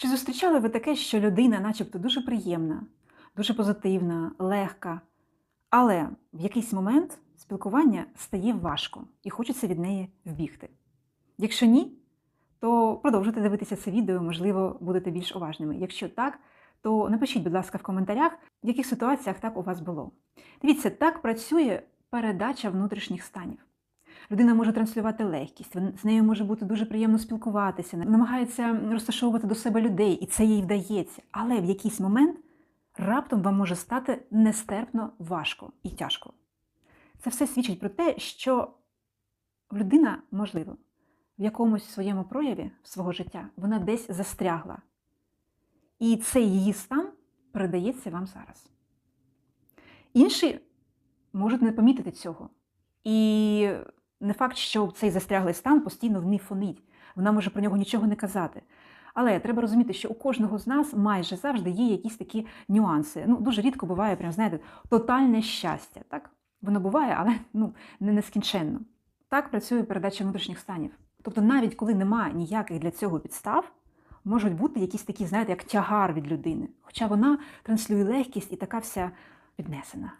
Чи зустрічали ви таке, що людина, начебто, дуже приємна, дуже позитивна, легка, але в якийсь момент спілкування стає важко і хочеться від неї вбігти? Якщо ні, то продовжуйте дивитися це відео, можливо, будете більш уважними. Якщо так, то напишіть, будь ласка, в коментарях, в яких ситуаціях так у вас було. Дивіться, так працює передача внутрішніх станів. Людина може транслювати легкість, з нею може бути дуже приємно спілкуватися, намагається розташовувати до себе людей, і це їй вдається. Але в якийсь момент раптом вам може стати нестерпно важко і тяжко. Це все свідчить про те, що людина, можливо, в якомусь своєму прояві свого життя вона десь застрягла. І цей її стан передається вам зараз. Інші можуть не помітити цього. І не факт, що цей застряглий стан постійно в ній фонить. Вона може про нього нічого не казати. Але треба розуміти, що у кожного з нас майже завжди є якісь такі нюанси. Ну, дуже рідко буває, прям, знаєте, тотальне щастя. Так? Воно буває, але ну, не нескінченно. Так працює передача внутрішніх станів. Тобто, навіть коли немає ніяких для цього підстав, можуть бути якісь такі, знаєте, як тягар від людини. Хоча вона транслює легкість і така вся піднесена.